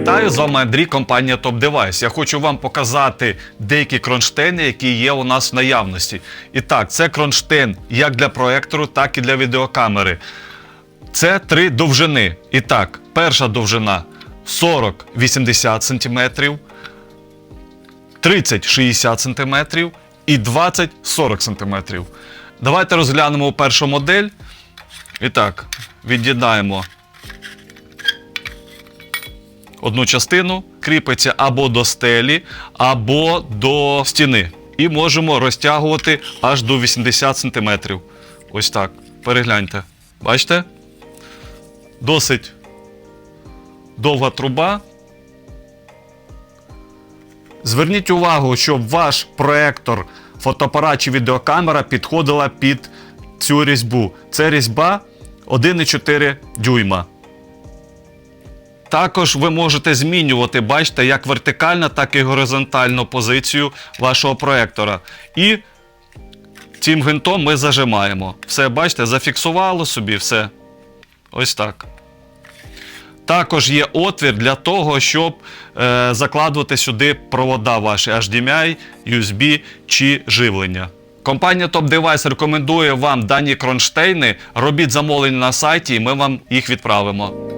вітаю! З вами Андрій, компанія Top Device. Я хочу вам показати деякі кронштейни, які є у нас в наявності. І так, це кронштейн як для проектору, так і для відеокамери. Це три довжини. І так, перша довжина 40-80 см, 30-60 см і 20-40 см. Давайте розглянемо першу модель. І так, від'єднаємо одну частину, кріпиться або до стелі, або до стіни. І можемо розтягувати аж до 80 см. Ось так. Перегляньте. Бачите? Досить довга труба. Зверніть увагу, щоб ваш проектор, фотоапарат чи відеокамера підходила під цю різьбу. Це різьба 1,4 дюйма. Також ви можете змінювати, бачите, як вертикально, так і горизонтальну позицію вашого проектора. І цим гвинтом ми зажимаємо. Все, бачите, зафіксувало собі все. Ось так. Також є отвір для того, щоб е, закладувати сюди провода ваші HDMI, USB чи живлення. Компанія Top Device рекомендує вам дані кронштейни. Робіть замовлення на сайті, і ми вам їх відправимо.